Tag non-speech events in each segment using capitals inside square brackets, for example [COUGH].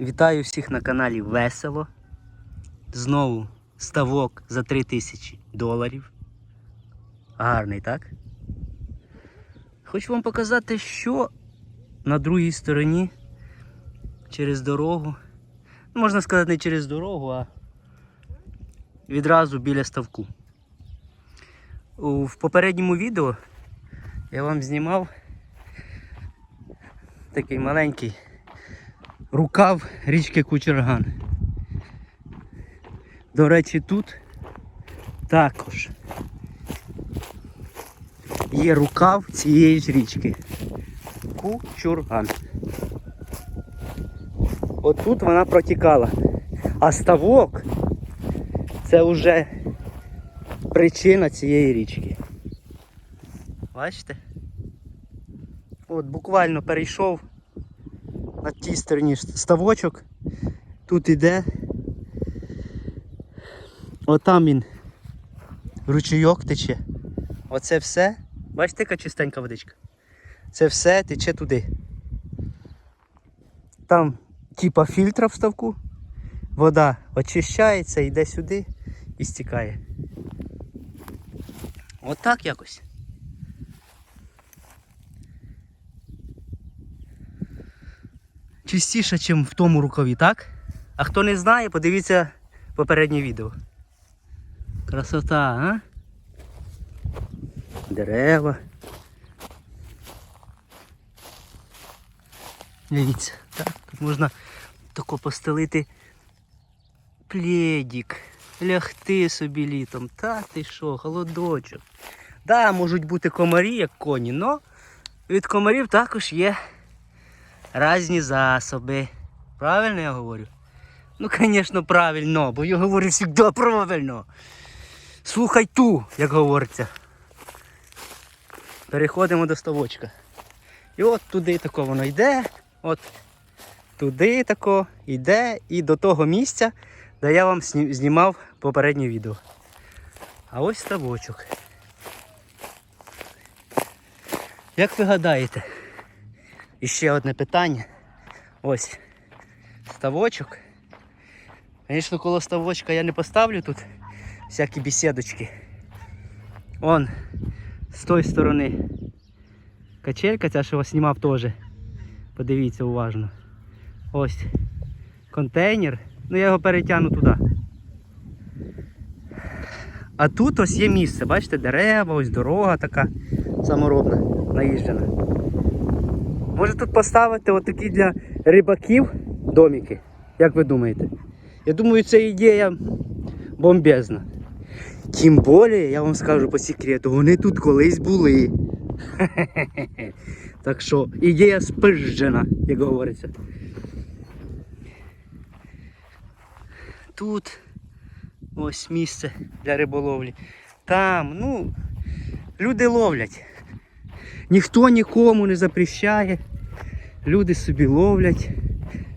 Вітаю всіх на каналі Весело. Знову ставок за 3000 доларів. Гарний, так? Хочу вам показати, що на другій стороні через дорогу. Можна сказати, не через дорогу, а відразу біля ставку. В попередньому відео я вам знімав такий маленький рукав річки Кучерган. До речі, тут також є рукав цієї ж річки. Кучурган. Отут вона протікала. А ставок це вже причина цієї річки. Бачите? От буквально перейшов на тій стороні ставочок. Тут іде. Отам він ручейок тече. Оце все. Бачите, яка чистенька водичка? Це все тече туди. Там типа фільтра в ставку. Вода очищається, йде сюди і стікає. Отак якось. Чистіше, ніж в тому рукаві, так? А хто не знає, подивіться попереднє відео. Красота, а? Дерева. Дивіться, так, тут можна тако постелити пледик, лягти собі літом. Та ти що, холодочок. Да, можуть бути комарі, як коні, але від комарів також є різні засоби. Правильно я говорю? Ну, звісно, правильно, бо я говорю завжди правильно. Слухай ту, як говориться. Переходимо до ставочка. І от туди тако воно йде, от туди тако йде і до того місця, де я вам знімав попереднє відео. А ось ставочок. Як ви гадаєте? І ще одне питання. Ось ставочок. Звісно, коло ставочка я не поставлю тут всякі бесідочки. Он з тої сторони качелька, ця що вас знімав теж. Подивіться уважно. Ось контейнер. Ну я його перетягну туди. А тут ось є місце, бачите, дерева, ось дорога така саморобна, наїжджена. Може тут поставити отакі для рибаків домики, як ви думаєте? Я думаю, це ідея бомбезна. Тим більше, я вам скажу по секрету, вони тут колись були. [LAUGHS] Так що ідея спижджена, як говориться. Тут ось місце для риболовлі. Там, ну, люди ловлять. Ніхто нікому не запрещає. Люди собі ловлять.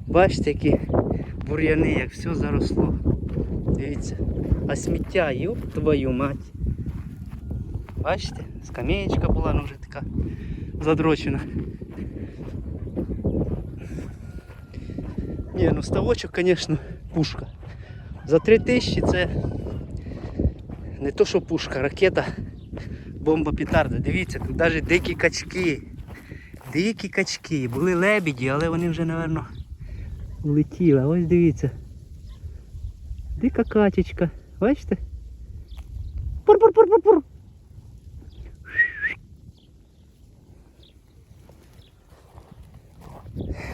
Бачите, які бур'яни, як все заросло. Дивіться. А сміття, йоп твою мать. Бачите, скамеєчка була ну, вже така задрочена. Ні, ну ставочок, звісно, пушка. За 3 тисячі це не то, що пушка, ракета бомба петарда. Дивіться, тут навіть дикі качки. Дикі качки. Були лебіді, але вони вже, напевно, улетіли. Ось дивіться. Дика качечка. Бачите? Пур-пур-пур-пур-пур.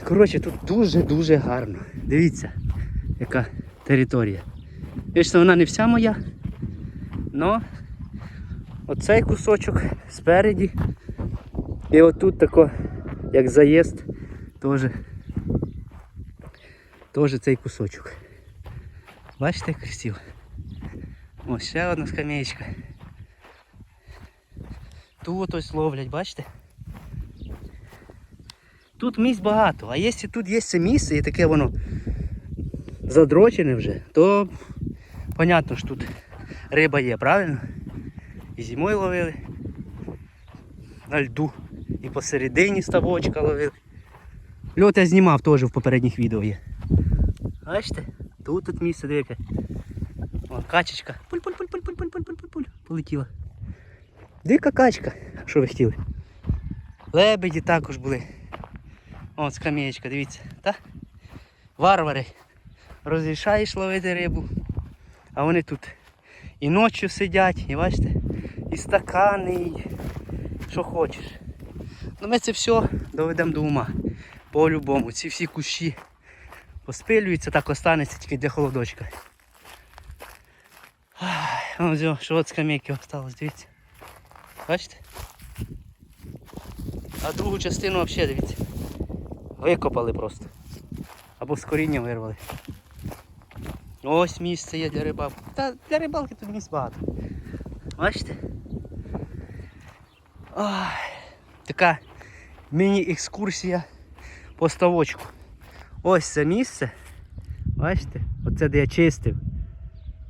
Коротше, тут дуже-дуже гарно. Дивіться, яка територія. Звісно, вона не вся моя, але оцей кусочок спереді. І отут тако, як заїзд, теж, теж цей кусочок. Бачите, як красиво? Ось ще одна скамеечка. Тут ось ловлять, бачите? Тут місць багато, а якщо тут є це місце і таке воно задрочене вже, то понятно що тут риба є, правильно? І зимою ловили на льду, і посередині ставочка ловили. Льот я знімав теж в попередніх відео є. Бачите? Тут тут місце дике. О, качечка. Пуль-пуль-пуль-пуль-пуль-пуль-пуль-пуль. Полетіла. Дика качка. Що ви хотіли? Лебеді також були. О, скам'ячка, дивіться. Та? Варвари. Розрішаєш ловити рибу. А вони тут і ночі сидять, і бачите, і стакани, і що хочеш. Ну ми це все доведемо до ума. По-любому. Ці всі кущі поспилюються, так останеться тільки для холодочка. Ось, що от скамейки осталось, дивіться. Бачите? А другу частину взагалі дивіться. Викопали просто. Або з коріння вирвали. Ось місце є для рибалки. Та для рибалки тут місць багато. Бачите? Ой, така міні-екскурсія по ставочку. Ось це місце. Бачите? Оце де я чистив.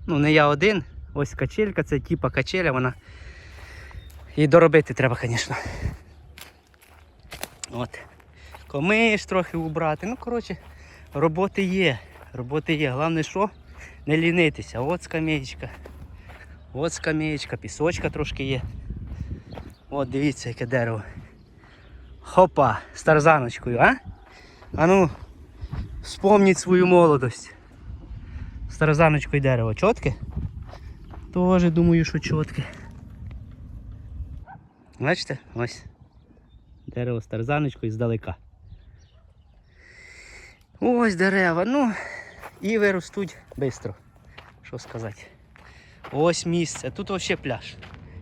Ну, не я один. Ось качелька, це типа качеля, вона. Її доробити треба, звісно. От. Комиш трохи убрати. Ну, коротше, роботи є. Роботи є. Головне що? Не лінитися. От скамеєчка. От скамеєчка, пісочка трошки є. От дивіться, яке дерево. Хопа, з тарзаночкою, а? А ну, вспомніть свою молодость. З тарзаночкою дерево. Чотке? Тоже думаю, що чотке. Бачите? Ось. Дерево з тарзаночкою здалека. Ось дерева. Ну, і виростуть швидко. Що сказати. Ось місце. Тут взагалі пляж.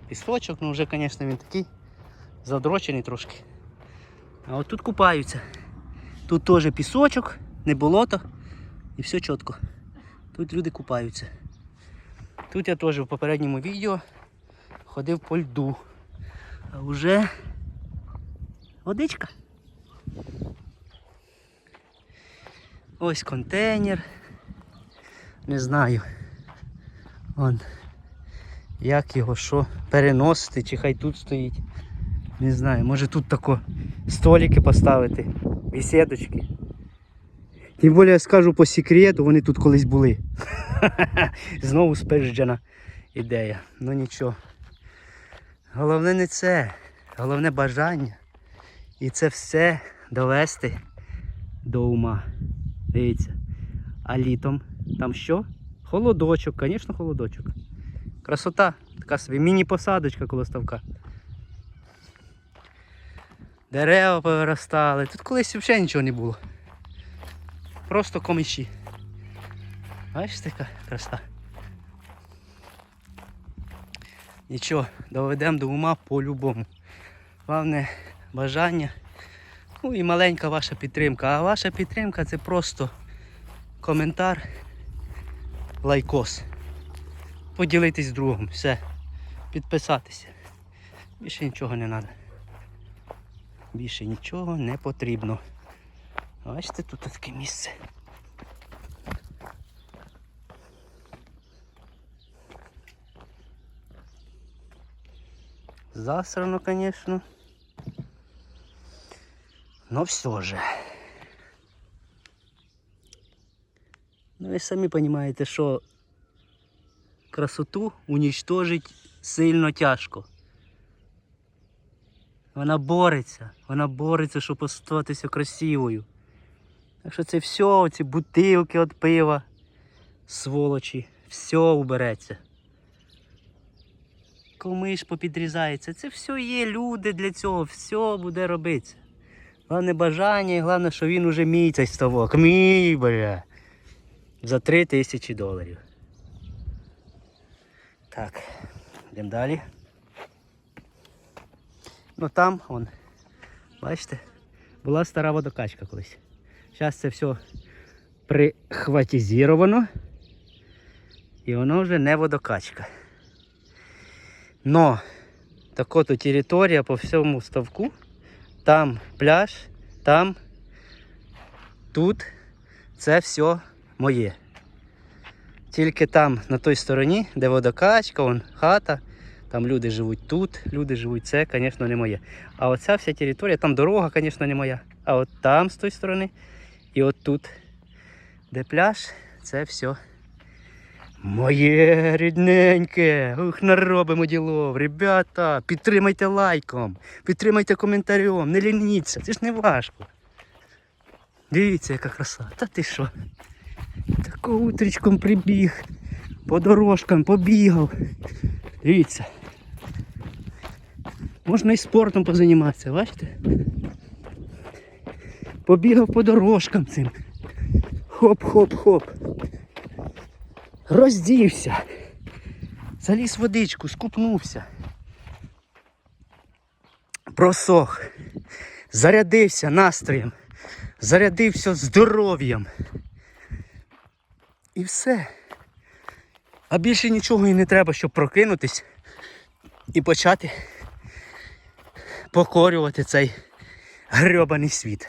Пісочок, ну вже, звісно, він такий задрочений трошки. А от тут купаються. Тут теж пісочок, не болото і все чітко. Тут люди купаються. Тут я теж в попередньому відео ходив по льду. А вже водичка. Ось контейнер. Не знаю. Вон. Як його що переносити, чи хай тут стоїть. Не знаю, може тут тако столики поставити, бесідочки. Тим більше я скажу по секрету, вони тут колись були. [LAUGHS] Знову спижджена ідея. Ну нічого. Головне не це, головне бажання. І це все довести до ума. Дивіться. А літом там що? Холодочок, звісно, холодочок. Красота, така собі міні-посадочка коло ставка. Дерева повиростали. Тут колись взагалі нічого не було. Просто комиші. Бачите, яка краса. Нічого, доведемо до ума по-любому. Головне бажання. Ну і маленька ваша підтримка. А ваша підтримка це просто коментар, лайкос. Поділитись другом. Все. Підписатися. Більше нічого не треба. Більше нічого не потрібно. Бачите, тут таке місце. Засрано, звісно. Но все же. Ну ви самі розумієте, що красоту унічтожить сильно тяжко. Вона бореться, вона бореться, щоб остатися красивою. Так що це все, ці бутилки від пива, сволочі, все убереться. Комиш попідрізається. Це все є люди для цього, все буде робитися. Головне бажання і головне, що він уже мій цей ставок. Мій, бля. За три тисячі доларів. Так, йдемо далі. Ну там, вон, бачите, була стара водокачка колись. Зараз це все прихватизовано. І воно вже не водокачка. Но така то територія по всьому ставку. Там пляж, там, тут це все моє. Тільки там, на той стороні, де водокачка, вон хата, там люди живуть тут, люди живуть це, звісно, не моє. А оця вся територія, там дорога, звісно, не моя. А от там з тої сторони і от тут. Де пляж, це все. Моє рідненьке. Ух, наробимо ділов. Ребята, підтримайте лайком, підтримайте коментарем, не лініться, це ж не важко. Дивіться, яка краса. Та ти що? Тако утрічком прибіг, по дорожкам побігав. Дивіться. Можна і спортом позаніматися, бачите? Побігав по дорожкам цим. Хоп-хоп-хоп. Роздівся. Заліз водичку, скупнувся. Просох. Зарядився настроєм. Зарядився здоров'ям. І все. А більше нічого і не треба, щоб прокинутись і почати покорювати цей грьобаний світ.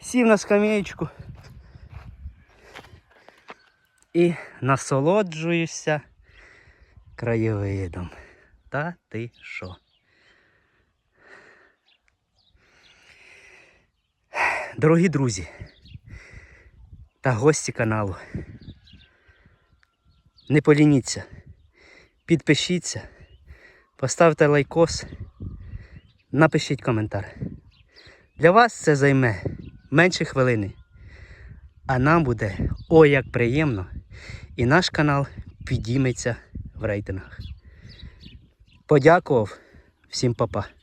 Сів на скам'ячку і насолоджуюся краєвидом. Та ти що? Дорогі друзі та гості каналу. Не полініться, підпишіться, поставте лайкос, напишіть коментар. Для вас це займе менше хвилини, а нам буде ой як приємно, і наш канал підійметься в рейтингах. Подякував всім папа.